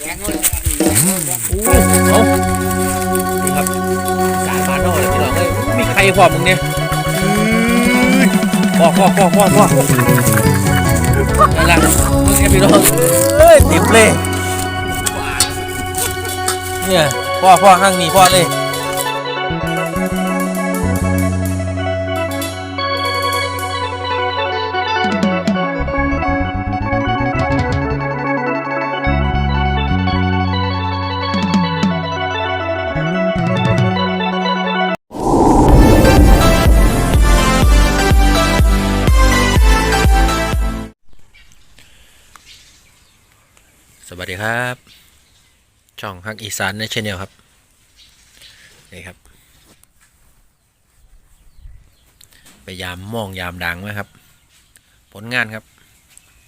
แดงเอ้านี่ครับสายมาโน่เลยพี่น้องเอ้ยมีใครพร้อมมึงเนี่ยพ่อพ่อพ่อพ่อพ่อนั่นแหละมึงแค่พี่น้องเอ้ยติดเลยเนี่ยพ่อพ่อห้างนี่พ่อเลย ดีครับ ช่องฮักอีสานในชแนลครับนี่ครับไปยามมองยามดังไหมครับ ผลงานครับ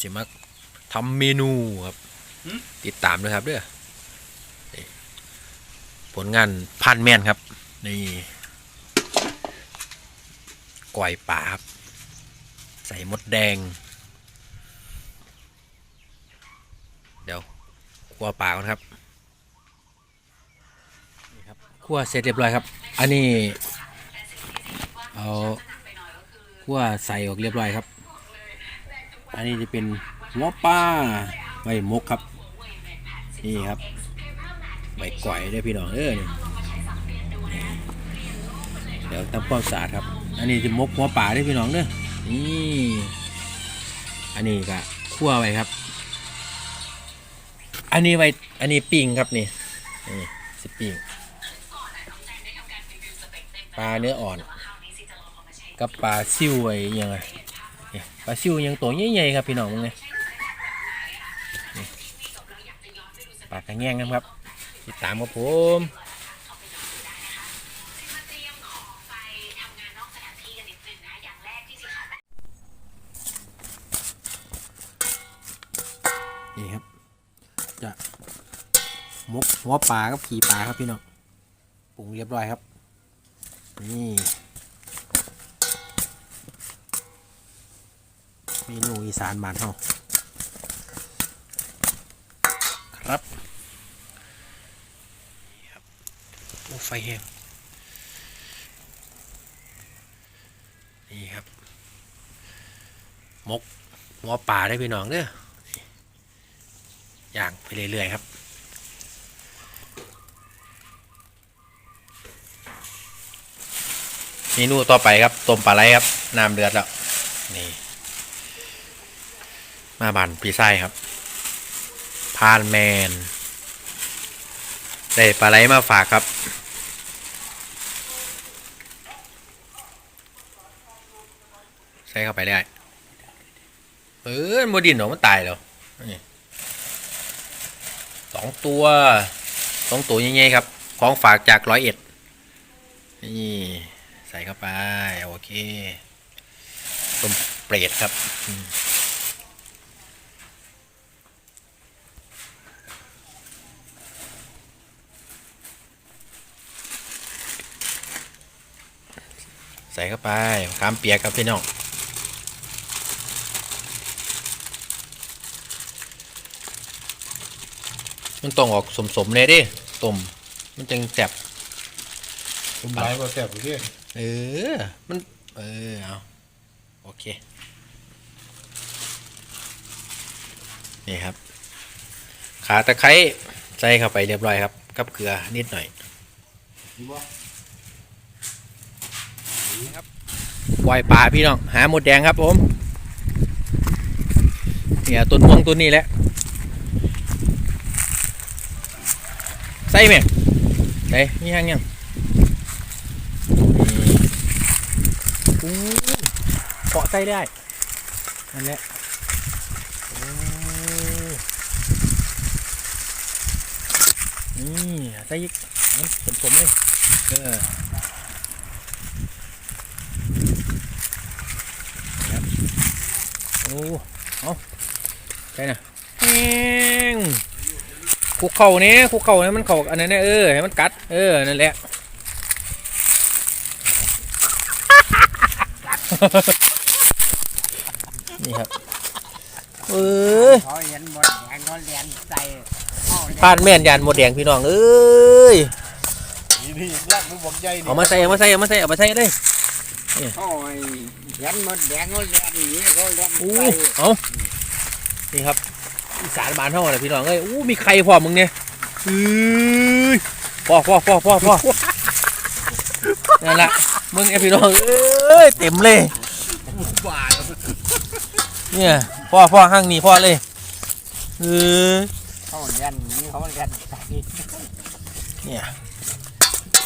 สิมาทำเมนูครับ ติดตามด้วยครับเด้อผลงานพันแมนครับนี่ก่อยป่าครับ ใส่มดแดง เดี๋ยว คั่วปลาก่อนครับนี่ครับคั่วเสร็จเรียบร้อยครับ อันนี้เอาคั่วใส่ออกเรียบร้อยครับ อันนี้จะเป็นหัวปลาใบมกครับ นี่ครับใบก่อยด้อพี่น้องเด้อนี่เดี๋ยวทำความสะอาดครับ อันนี้จะมกหัวปลาด้อพี่น้องเด้อนี่อันนี้ก็คั่วไว้ครับ อันนี้ไว้อันนี้ปิ้งครับนี่นี่สิปิ้งปลาเนื้ออ่อน กับปลาซิวไว้ยังไงปลาซิวยังตัวใหญ่ๆครับพี่น้องมึงเนี่ยปลากระแงงนะครับติดตามครับผมนี่ครับ จะมกหัวปลากับขี่ปลาครับพี่น้องปรุงเรียบร้อยครับ นี่เมนูอีสานบ้านเฮาครับนี่ครับโอ้ไฟแห้งนี่ครับ มกหัวปลาได้พี่น้องเด้อ ย่างไปเรื่อยๆครับเมนูต่อไปครับต้มปลาไหลครับน้ำเดือดแล้วนี่ มาบันพีไส้ครับ พานแมน ได้ปลาไหลมาฝากครับ ใส่เข้าไปได้เออโมดินหนอมันตายแล้วนี่ สองตัวสองตัวใหญ่ๆครับ ของฝากจากร้อยเอ็ดนี่ใส่เข้าไป โอเคต้มเปรตครับใส่เข้าไปขามเปียกครับพี่น้อง มันต้องออกสมๆเลยดิต้มมันจึงแซ่บผมหลายกว่าแซ่บอยู่เด้อเออ มัน เออเอาโอเค นี่ครับ ขาตะไคร้ใส่เข้าไปเรียบร้อยครับ กับเกลือนิดหน่อยครับปล่อยปลาพี่น้อง หาหมดแดงครับผม เนี่ยต้นม่วงต้นนี้แหละ ใส่ไหมใส่มีหางยังอู้เกาะใส่ได้ นั่นแหละนี่ใส่อีกนั่นสมๆเลย เออโอ้ เอาใช่นะ คุกเข่าเนี้ยคุกเข่าเนี้ยมันเข่าอันนั้นเนี่ยเออให้มันกัด เออนั่นแหละนี่ครับเออเขาเห็นหมดแดงเขาเรียนใส่ห้องพานแม่นยานหมดแดงพี่น้องเอ้ยนี่นี่ลากมันบอกใหญ่นี่เอามาใส่เอามาใส่เอามาใส่เอามาใส่เลยโอ้ยยันมันแดงมันแดงอย่างนี้เขาเล่นอู้ไปเอานี่ครับ อีสานบ้านเท่าไหร่พี่น้องเอ้ยอู้มีใครพอมึงเนี่ยเอ้ยพ่อพ่อพ่อพ่อพ่อนั่นแหละมึงไอพี่น้องเอ้ยเต็มเลยบาเนี่ยพ่อพ่อห้างนี่พ่อเลยเออเขาเล่นอย่างนี้เขาเล่นไปเนี่ย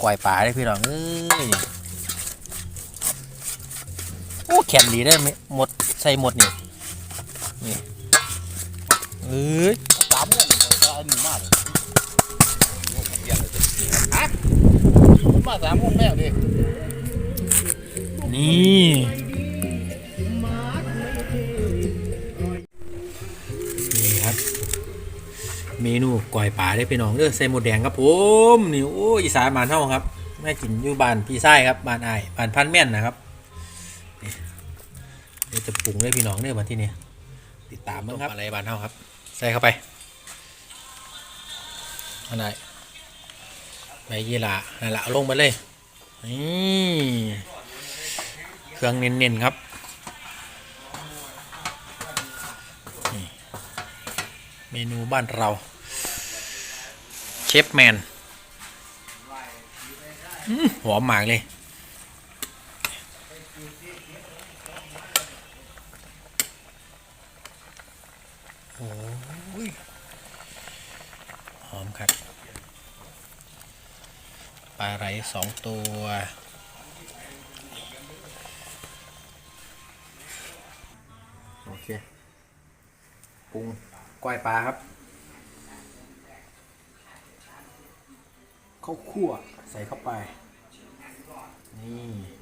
กวายป่าได้พี่น้องเอ้ยโอ้แข็งดีได้ไหมหมดใส่หมดนี่นี่ เอ้ยสามเนี่ยตายหนึ่งมากเลยฮะผมมาสามโมงแล้วดินี่นี่ครับ เมนูก่อยป่าได้พี่น้องเด้อใส่หมดแดงครับผมนี่โอ้อีสานบ้านเฮาครับแม่กินอยู่บ้านพี่ไส้ครับบ้านอ้ายบ้านพันแม่นนะครับนี่เดี๋ยวจะปรุงได้พี่น้องเด้อมาที่นี่ติดตามมั้งครับอะไรบ้านเฮาครับ ใส่เข้าไปอันไหนใบยี่หร่านั่นละลงไปเลยนี่เครื่องเน้นๆครับเมนูบ้านเรา เชฟแมนอื้อหอมมากเลยโอ้ย หอมครับ ปลาไหลสองตัวโอเคปรุงก้อยปลาครับข้าวคั่วใส่เข้าไป นี่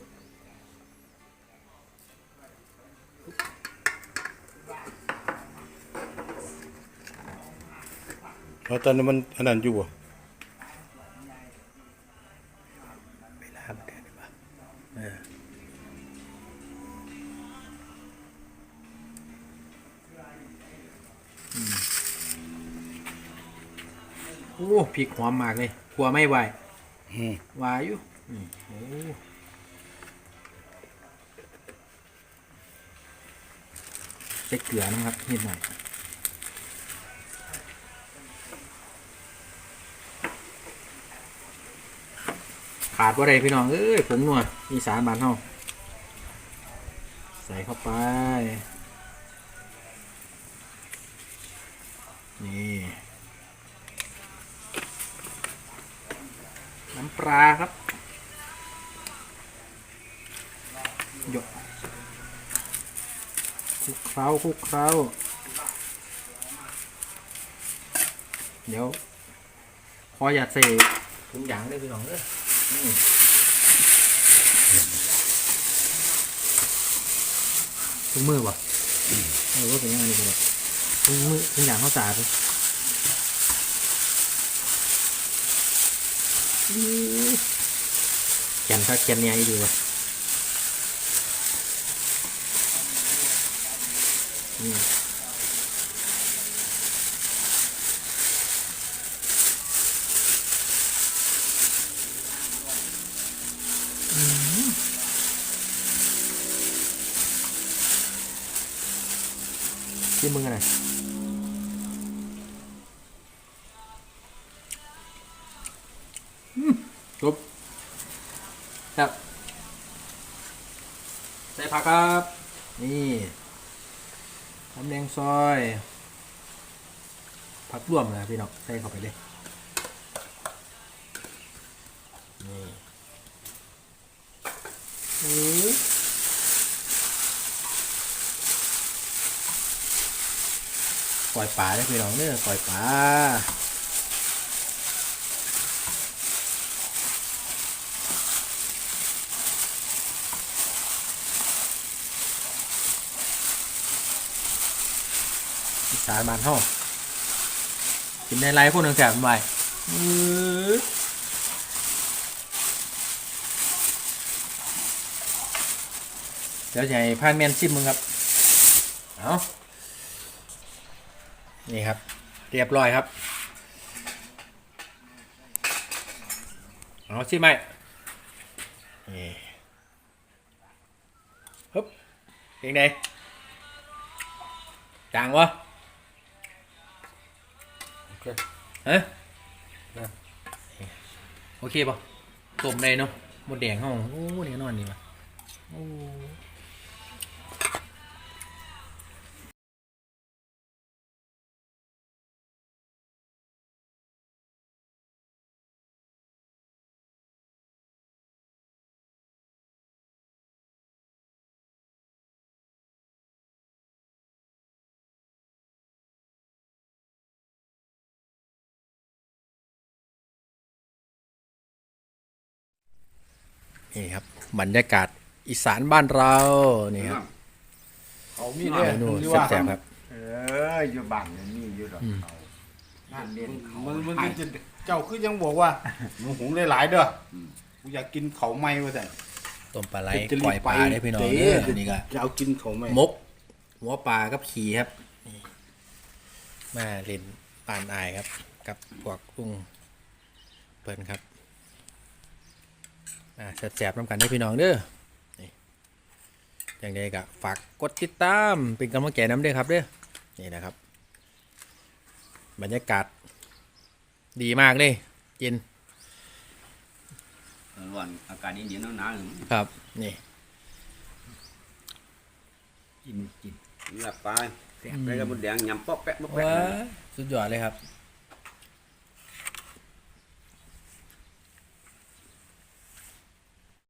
แล้วตอนนั้นมันอันนั้นอยู่อะเวลามันเดินดีกว่าเอออืมโอ้พริกหอมมากเลยกลัวไม่ไหวอืมวาอยู่อืมโอ้ใส่เกลือนะครับนิดหน่อย ขาดว่าไรพี่น้อง เอ้ยผงนัวมีสารบานเฮาใส่เข้าไป นี่ น้ำปลาครับหยดคลุกเคล้าคลุกเคล้า เดี๋ยว พออยากใส่ถุงยางได้พี่น้องเด้อ ถุงมือวะเออว่าเป็นยังไงกว่าถุงมือถุงยางเขาสาดเลยแกนถ้าแกนเนี่ยดีวะนี่ ที่มึงอะไรอืมจบครับใส่ผักครับ นี่ทำแดงซอย ผักร่วมนะพี่น้องใส่เข้าไปเลยนี่อือป ล่อยปลาได้พี่น้องเนื้อปล่อยปลาสานบ้านห้องกินในไรคนหนึ่งแถมไปเดี๋ยวให้พานแมนชิมมึงครับ เอา นี่ครับ เรียบร้อยครับเอาใช่ไหมนี่ฮึบยังไงจางวะโอเคฮะโอเคปะต้มได้เนาะหมดแดงห้องโอ้เนี่ยนอนดีว่ะโอ้ นี่ครับบรรยากาศอีสานบ้านเรานี่ครับเขามีเมเด้อนูที่ว่าแซ่บๆครับ เอออยู่บ้านนี่มีอยู่ดอกเขานั่นเล่นเขามันมันให้จะเจ้าคือยังบอกว่าหนูหุงได้หลายๆเด้ออกูอยากกินเขาไหม้ว่าแต่ต้มปลาไหลจะรีปล่อยบปลาได้พี่น้องเด้เด้อนี่ก็จะเอากินเขาไหม้มก หัวปลากับขี่ครับนี่มาเล่นปานอายครับ กับพวกลุงเปิ่นครับ อ่าแสบๆน้ำกันได้อพี่น้องเด้อนี่อย่างใดก็ฝากกดติดตามเป็นกำลังใจน้ำเด้อครับเด้อนี่นะครับ บรรยากาศดีมากเลยเย็นร้อนอากาศเย็นๆหนาวๆครับ นี่กินกินหลับไปแซ่บไปกับมดแดงยำป๊อกแป๊ะป๊อกแป๊ะว้าสุดยอดเลยครับ